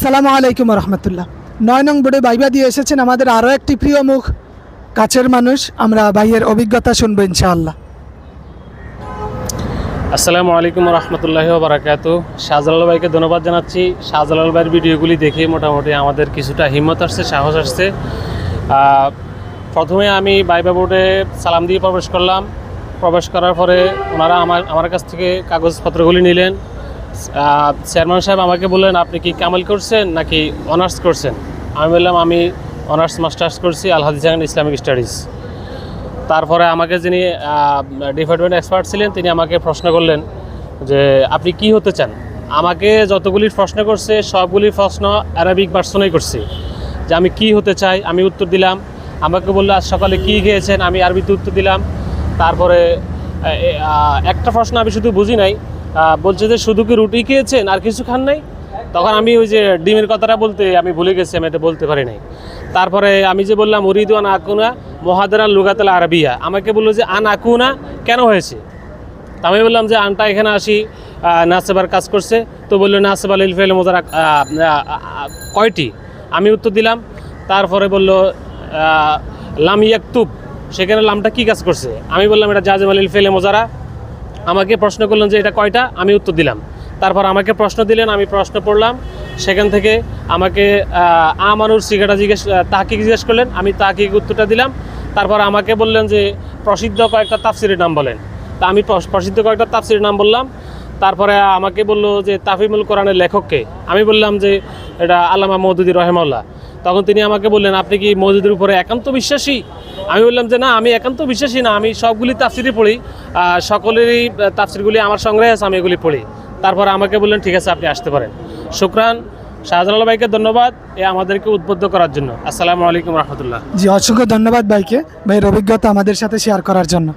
আসসালামু আলাইকুম রহমতুল্লাহ। নয় নং বোর্ডে বাইবা দিয়ে এসেছেন আমাদের আরও একটি প্রিয় মুখ, কাছের মানুষ, আমরা ভাইয়ের অভিজ্ঞতা শুনব ইনশাআল্লাহ। আসসালামু আলাইকুম রহমতুল্লাহ বারাকাত শাহজালাল ভাইকে ধন্যবাদ জানাচ্ছি। শাহজালাল ভাইয়ের ভিডিওগুলি দেখে মোটামুটি আমাদের কিছুটা হিম্মত আসছে, সাহস আসছে। প্রথমে আমি বাইবা বোর্ডে সালাম দিয়ে প্রবেশ করলাম। প্রবেশ করার পরে ওনারা আমার আমার কাছ থেকে কাগজপত্রগুলি নিলেন। চেয়ারম্যান সাহেব আমাকে বললেন, আপনি কি কামাল করছেন নাকি অনার্স করছেন? আমি বললাম, আমি অনার্স মাস্টার্স করছি, আল হাদিস ইসলামিক স্টাডিজ। তারপরে আমাকে যিনি ডিপার্টমেন্ট এক্সপার্ট ছিলেন, তিনি আমাকে প্রশ্ন করলেন যে, আপনি কি হতে চান? আমাকে যতগুলি প্রশ্ন করছে, সবগুলি প্রশ্ন অ্যারাবিক ভার্সনেই করছে। যে আমি কি হতে চাই, আমি উত্তর দিলাম। আমাকে বলল, আজ সকালে কি খেয়েছেন? আমি আরবিতে উত্তর দিলাম। তারপরে একটা প্রশ্ন আমি শুধু বুঝি নাই। বলছে যে, শুধু কি রুটি খেয়েছেন? আর কিছু খান নাই? তখন আমি ওই যে ডিমের কথাটা বলতে, আমি ভুলে গেছি, আমি এটা বলতে পারি নাই। তারপরে আমি যে বললাম, উরিদু আন আকুনা মহাদারা লুগাতাল আরবিয়া। আমাকে বলল যে, আন আকুনা কেন হয়েছে? তা আমি বললাম যে, আনটা এখানে আসি নাসেবার কাজ করছে। তো বলল নাসেব আল ইলফেল মোজারা কয়টি? আমি উত্তর দিলাম, তারপরে বলল লাম ইয়াকতুব, সেখানে লামটা কি কাজ করছে? আমি বললাম, এটা জাজেম আল ইলফেলে মোজারা আমাকে প্রশ্ন করলেন যে এটা কয়টা? আমি উত্তর দিলাম। তারপর আমাকে প্রশ্ন দিলেন, আমি প্রশ্ন পড়লাম। সেখান থেকে আমাকে আমানুর সিগাটা জিজ্ঞেস তাকে জিজ্ঞেস করলেন, আমি তাকে উত্তরটা দিলাম। তারপর আমাকে বললেন যে, প্রসিদ্ধ কয়েকটা তাফসিরের নাম বলেন। তা আমি প্রসিদ্ধ কয়েকটা তাফসিরের নাম বললাম। তারপরে আমাকে বলল যে, তাফিমুল কোরআনের লেখককে। আমি বললাম যে, এটা আল্লামা মৌদুদি রহেমাল্লাহ তখন তিনি আমাকে বললেন, আপনি কি মৌদুদের উপরে একান্ত বিশ্বাসী? আমি বললাম যে না, আমি একান্ত বিশ্বাসী না, আমি সবগুলি তাফসিরই পড়ি সকলেরই তাফসিরগুলি আমার সংগ্রহে আছে, আমি এগুলি পড়ি। তারপর আমাকে বললেন, ঠিক আছে, আপনি আসতে পারেন। শুক্রান, শাহজালাল ভাইকে ধন্যবাদ এ আমাদেরকে উদ্বুদ্ধ করার জন্য। আসসালামু আলাইকুম রহমতুল্লাহ। জি, অসংখ্য ধন্যবাদ ভাইকে। ভাইয়ের অভিজ্ঞতা আমাদের সাথে শেয়ার করার জন্য।